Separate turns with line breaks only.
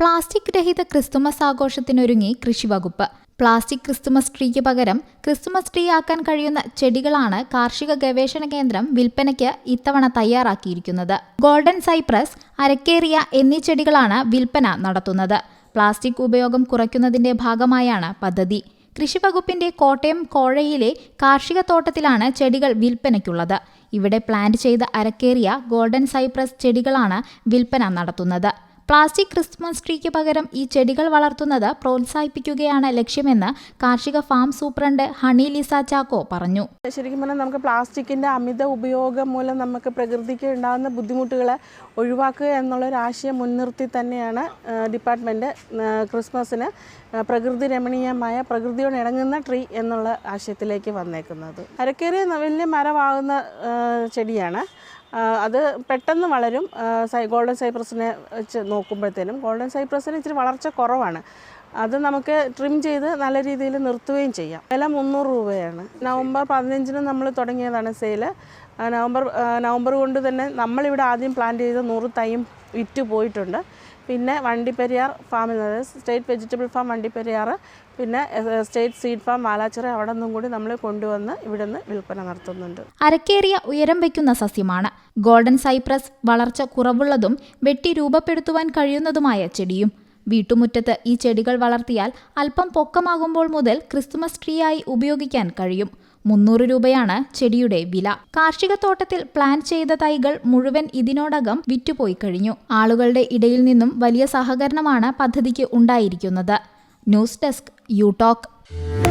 Plastic രഹിത Christmas ആഘോഷത്തിനൊരുങ്ങി കൃഷിവകുപ്പ്. Plastic Christmas ട്രീക്ക് പകരം ക്രിസ്തുമസ് ട്രീ ആക്കാൻ കഴിയുന്ന ചെടികളാണ് കാർഷിക ഗവേഷണ കേന്ദ്രം വിൽപ്പനയ്ക്ക് ഇത്തവണ തയ്യാറാക്കിയിരിക്കുന്നത്. ഗോൾഡൻ സൈപ്രസ് അരക്കേറിയ എന്നീ ചെടികളാണ് വിൽപ്പന നടത്തുന്നത്. പ്ലാസ്റ്റിക് ഉപയോഗം കുറയ്ക്കുന്നതിന്റെ ഭാഗമായാണ് പദ്ധതി. കൃഷിവകുപ്പിന്റെ കോട്ടയം കോഴയിലെ കാർഷിക തോട്ടത്തിലാണ് ചെടികൾ വിൽപ്പനയ്ക്കുള്ളത്. ഇവിടെ പ്ലാന്റ് ചെയ്ത അരക്കേറിയ ഗോൾഡൻ സൈപ്രസ് ചെടികളാണ് വിൽപ്പന നടത്തുന്നത്. പ്ലാസ്റ്റിക് ക്രിസ്മസ് ട്രീക്ക് പകരം ഈ ചെടികൾ വളർത്തുന്നത് പ്രോത്സാഹിപ്പിക്കുകയാണ് ലക്ഷ്യമെന്ന് കാർഷിക farm superintendent Honey Lisa Chacko പറഞ്ഞു.
ശരിക്കും പറഞ്ഞാൽ നമുക്ക് പ്ലാസ്റ്റിക്കിന്റെ അമിത ഉപയോഗം മൂലം നമുക്ക് പ്രകൃതിക്ക് ഉണ്ടാകുന്ന ബുദ്ധിമുട്ടുകളെ ഒഴിവാക്കുക എന്നുള്ളൊരു ആശയം മുൻനിർത്തി തന്നെയാണ് ഡിപ്പാർട്ട്മെന്റ് ക്രിസ്മസിന് പ്രകൃതി രമണീയമായ പ്രകൃതിയോട് ഇണങ്ങുന്ന ട്രീ എന്നുള്ള ആശയത്തിലേക്ക് വന്നേക്കുന്നത്. അരക്കേറിയ ന- വലിയ മരമാകുന്ന ചെടിയാണ്. അത് പെട്ടെന്ന് വളരും. സൈ ഗോൾഡൻ സൈപ്രസിനെ വെച്ച് നോക്കുമ്പോഴത്തേനും ഗോൾഡൻ സൈപ്രസിന് ഇച്ചിരി വളർച്ച കുറവാണ്. അത് നമുക്ക് ട്രിം ചെയ്ത് നല്ല രീതിയിൽ നിർത്തുകയും ചെയ്യാം. വില മുന്നൂറ് രൂപയാണ്. നവംബർ പതിനഞ്ചിന് നമ്മൾ തുടങ്ങിയതാണ് സെയിൽ നവംബർ നവംബർ കൊണ്ട് തന്നെ നമ്മളിവിടെ ആദ്യം പ്ലാൻ ചെയ്ത നൂറ് തൈയും വിറ്റ് പോയിട്ടുണ്ട് പിന്നെ വണ്ടിപ്പെരിയാർ ഫാമിൽ നിന്ന് സ്റ്റേറ്റ് വെജിറ്റബിൾ ഫാം വണ്ടിപ്പെരിയാർ പിന്നെ സ്റ്റേറ്റ് സീഡ് ഫാം വാലാച്ചിറ അവിടെ നിന്നും കൂടി നമ്മൾ കൊണ്ടുവന്ന് ഇവിടെ നിന്ന് വിൽപ്പന നടത്തുന്നുണ്ട്.
അരക്കേറിയ ഉയരം വയ്ക്കുന്ന സസ്യമാണ്. ഗോൾഡൻ സൈപ്രസ് വളർച്ച കുറവുള്ളതും വെട്ടി രൂപപ്പെടുത്തുവാൻ കഴിയുന്നതുമായ ചെടിയും. വീട്ടുമുറ്റത്ത് ഈ ചെടികൾ വളർത്തിയാൽ അല്പം പൊക്കമാകുമ്പോൾ മുതൽ ക്രിസ്തുമസ് ട്രീയായി ഉപയോഗിക്കാൻ കഴിയും. മുന്നൂറ് രൂപയാണ് ചെടിയുടെ വില. കാർഷിക തോട്ടത്തിൽ പ്ലാൻ ചെയ്ത തൈകൾ മുഴുവൻ ഇതിനോടകം വിറ്റുപോയി കഴിഞ്ഞു. ആളുകളുടെ ഇടയിൽ നിന്നും വലിയ സഹകരണമാണ് പദ്ധതിക്ക് ഉണ്ടായിരിക്കുന്നത്. News desk you talk.